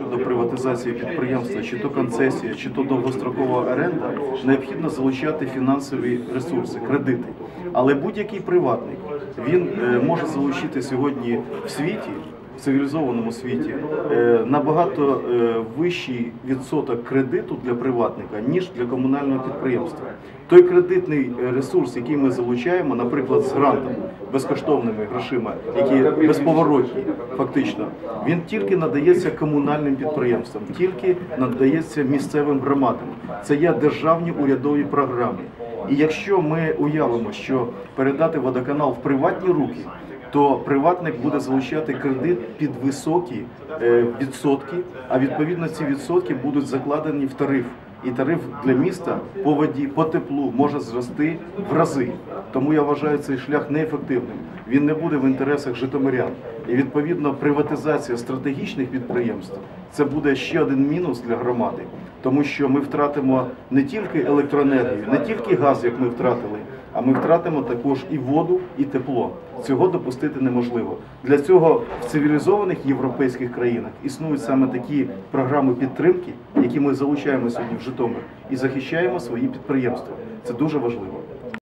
Щодо приватизації підприємства, чи то концесія, чи то довгострокова оренда, необхідно залучати фінансові ресурси, кредити. Але будь-який приватник він е, може залучити сьогодні в світі. Цивілізованому світі е, набагато е, вищий відсоток кредиту для приватника ніж для комунального підприємства. Той кредитний е, ресурс, який ми залучаємо, наприклад, з грантами, безкоштовними грошима, які безповоротні, фактично, він тільки надається комунальним підприємствам, тільки надається місцевим громадам. Це є державні урядові програми. І якщо ми уявимо, що передати водоканал в приватні руки, то приватник буде залучати кредит під високі е, відсотки, а відповідно ці відсотки будуть закладені в тариф. І тариф для міста по воді, по теплу може зрости в рази. Тому я вважаю цей шлях неефективним. Він не буде в інтересах житомирян. І відповідно приватизація стратегічних підприємств це буде ще один мінус для громади, тому що ми втратимо не тільки електроенергію, не тільки газ, як ми втратили, а ми втратимо також і воду, і тепло. Цього допустити неможливо. Для цього в цивілізованих європейських країнах існують саме такі програми підтримки, які ми залучаємо сьогодні в Житомир і захищаємо свої підприємства. Це дуже важливо.